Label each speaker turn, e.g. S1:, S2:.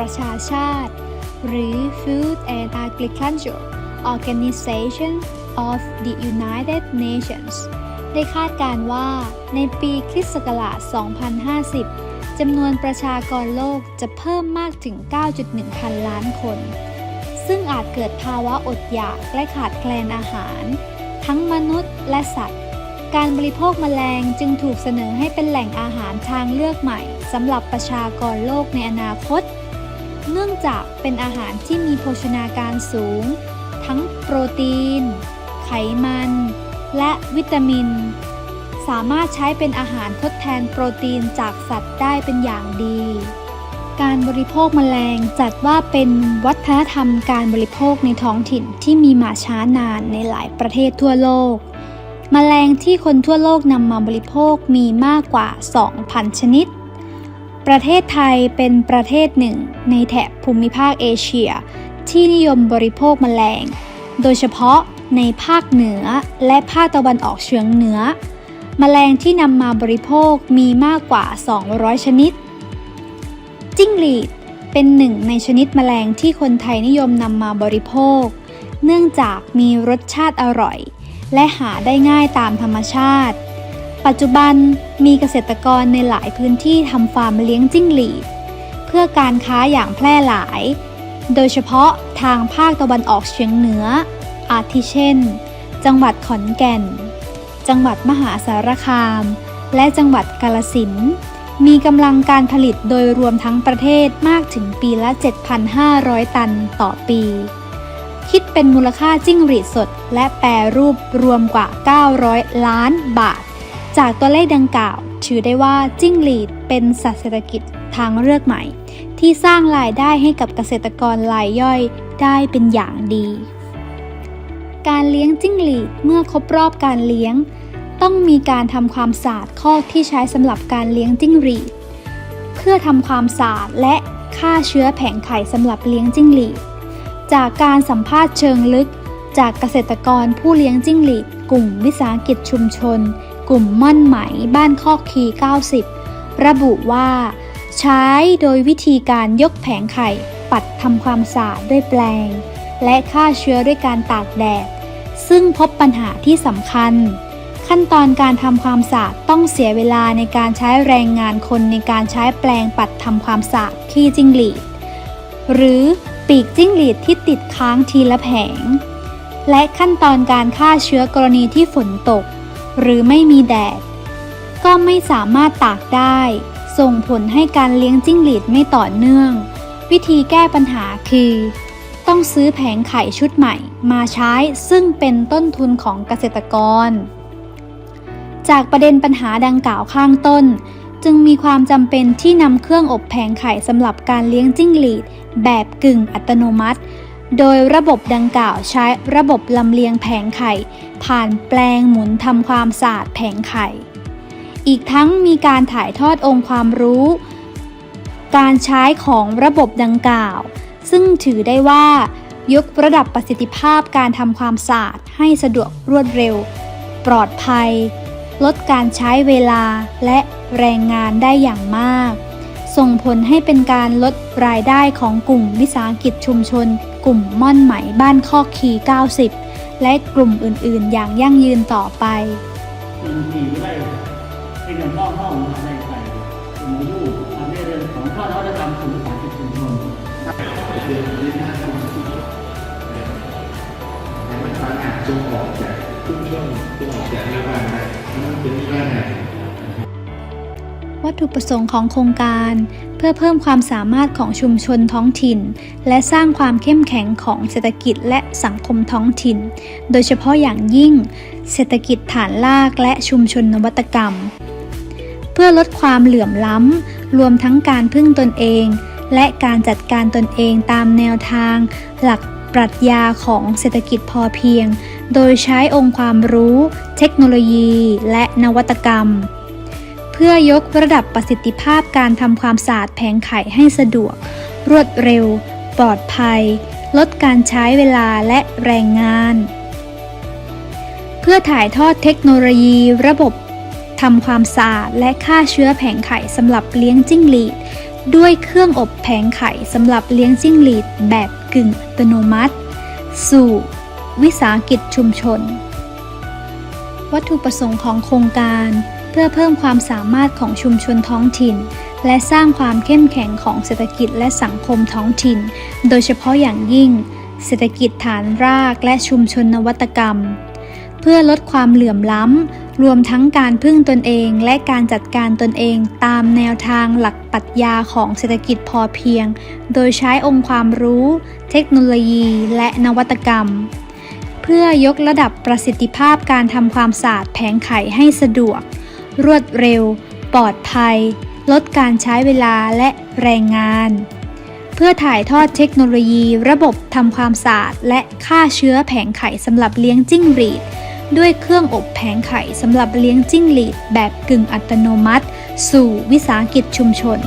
S1: ประชาชาติ หรือ Food and Agriculture Organization of the United Nations ได้คาดการณ์ว่าในปีคริสต์ศักราช 2050 จำนวนประชากรโลกจะเพิ่มมากถึง 9.1 พันล้านคน ซึ่งอาจเกิดภาวะอดอยากและขาดแคลนอาหาร ทั้งมนุษย์และสัตว์ การบริโภคมแมลงจึงถูกเสนอให้เป็นแหล่งอาหารทางเลือกใหม่สำหรับประชากรโลกในอนาคต เนื่องจากเป็นอาหารที่มีโภชนาการสูง ทั้งโปรตีน ไขมัน และวิตามิน สามารถใช้เป็นอาหารทดแทนโปรตีนจากสัตว์ได้เป็นอย่างดี การบริโภคแมลงจัดว่าเป็นวัฒนธรรมการบริโภคในท้องถิ่นที่มีมาช้านานในหลายประเทศทั่วโลกแมลงที่คนทั่วโลกนำมาบริโภคมีมากกว่า 2,000 ชนิด ประเทศไทยเป็นประเทศหนึ่งในแถบภูมิภาคเอเชีย ที่นิยมบริโภคแมลง โดยเฉพาะในภาคเหนือและภาคตะวันออกเฉียงเหนือ แมลงที่นำมาบริโภคมีมากกว่า 200 ชนิด จิ้งหรีดเป็นหนึ่งในชนิดแมลงที่คนไทยนิยมนำมาบริโภค เนื่องจากมีรสชาติอร่อย และหาได้ง่ายตามธรรมชาติ ปัจจุบันมีเกษตรกรในหลายพื้นที่ทำฟาร์มเลี้ยงจิ้งหรีด เพื่อการค้าอย่างแพร่หลาย โดยเฉพาะทางภาคตะวันออกเฉียงเหนือ อาทิเช่น จังหวัดขอนแก่น จังหวัดมหาสารคาม และจังหวัดกาลสินธุ์มีกำลังการผลิตโดยรวมทั้งประเทศมากถึงปีละ 7,500 ตันต่อปี คิดเป็นมูลค่าจิ้งหรีดสดและแปรรูปรวมกว่า 900 ล้านบาท จากตัวเลขดังกล่าว ถือได้ว่าจิ้งหรีดเป็นสัตว์เศรษฐกิจทางเลือกใหม่ ที่สร้างรายได้ให้กับเกษตรกรรายย่อยได้เป็นอย่างดี การเลี้ยงจิ้งหรีดเมื่อครบรอบการเลี้ยง ต้องมีการทำความสะอาดคอกที่ใช้สำหรับการเลี้ยงจิ้งหรีด เพื่อทำความสะอาดและฆ่าเชื้อแผงไข่สำหรับเลี้ยงจิ้งหรีด จากการสัมภาษณ์เชิงลึก จากเกษตรกรผู้เลี้ยงจิ้งหรีดกลุ่มวิสาหกิจชุมชน กลุ่มม่อนไหมบ้านคอกคี 90 ระบุว่า ใช้โดยวิธีการยกแผงไข่ ปัดทำความสะอาดด้วยแปลง และฆ่าเชื้อด้วยการตากแดด ซึ่งพบปัญหาที่สำคัญ ขั้นตอนการทำความสะอาดต้องเสียเวลาในการใช้แรงงานคนในการใช้แปลงปัดทำความสะอาดขี้จิ้งหรีด หรือปีกจิ้งหรีดที่ติดค้างทีละแผงและขั้นตอนการฆ่าเชื้อกรณีที่ฝนตก หรือไม่มีแดด ก็ไม่สามารถตากได้ ส่งผลให้การเลี้ยงจิ้งหรีดไม่ต่อเนื่อง วิธีแก้ปัญหาคือ ต้องซื้อแผงไข่ชุดใหม่ มาใช้ซึ่งเป็นต้นทุนของเกษตรกร จากประเด็นปัญหาดังกล่าวข้างต้น จึงมีความจำเป็นที่นำเครื่องอบแผงไข่สำหรับการเลี้ยงจิ้งหรีด แบบกึ่งอัตโนมัติ โดยระบบดังกล่าวใช้ระบบลำเลียงแผงไข่ ผ่านแปลงหมุนทำความสะอาดแผงไข่ อีกทั้งมีการถ่ายทอดองค์ความรู้ การใช้ของระบบดังกล่าว ซึ่งถือได้ว่ายกระดับประสิทธิภาพการทำความสะอาดให้สะดวกรวดเร็ว ปลอดภัย ลดการใช้เวลาและแรงงานได้อย่างมาก ส่งผลให้เป็นการลดรายได้ของกลุ่มวิสาหกิจชุมชน กลุ่มม่อนไหมบ้านข้อคี90 และกลุ่มอื่นๆ อย่างยั่งยืนต่อไป
S2: หนึ่งสี่ไร่ที่เดินห้องห้องอะ
S3: ไร
S1: วัตถุประสงค์ของโครงการ เพื่อเพิ่มความสามารถของชุมชนท้องถิ่น และสร้างความเข้มแข็งของเศรษฐกิจและสังคมท้องถิ่น โดยเฉพาะอย่างยิ่ง เศรษฐกิจฐานรากและชุมชนนวัตกรรม เพื่อลดความเหลื่อมล้ำ รวมทั้งการพึ่งตนเอง และการจัดการตนเองตามแนวทาง หลักปรัชญาของเศรษฐกิจพอเพียง โดยใช้องค์ความรู้ เทคโนโลยี และนวัตกรรม พื่อยกระดับประสิทธิภาพการทำความสะอาดแผงไข่ให้สะดวก รวดเร็ว ปลอดภัย ลดการใช้เวลาและแรงงาน เพื่อถ่ายทอดเทคโนโลยีระบบทำความสะอาดและฆ่าเชื้อแผงไข่สำหรับเลี้ยงจิ้งหรีด ด้วยเครื่องอบแผงไข่สำหรับเลี้ยงจิ้งหรีดแบบกึ่งอัตโนมัติ สู่ วิสาหกิจชุมชน วัตถุประสงค์ของโครงการ เพื่อเพิ่มความสามารถของชุมชนท้องถิ่น และสร้างความเข้มแข็งของเศรษฐกิจและสังคมท้องถิ่น โดยเฉพาะอย่างยิ่ง เศรษฐกิจฐานรากและชุมชนนวัตกรรม เพื่อลดความเหลื่อมล้ำ รวมทั้งการพึ่งตนเองและการจัดการตนเองตามแนวทางหลักปรัชญาของเศรษฐกิจพอเพียง โดยใช้องค์ความรู้ เทคโนโลยีและนวัตกรรมเพื่อยกระดับประสิทธิภาพการทำความสะอาดแผงไข่ให้สะดวก รวดเร็ว ปลอดภัย ลดการใช้เวลาและแรงงาน เพื่อถ่ายทอดเทคโนโลยีระบบทำความสะอาดและฆ่าเชื้อแผงไข่สำหรับเลี้ยงจิ้งหรีด ด้วยเครื่องอบแผงไข่สำหรับเลี้ยงจิ้งหรีดแบบกึ่งอัตโนมัติ สู่วิสาหกิจชุมชน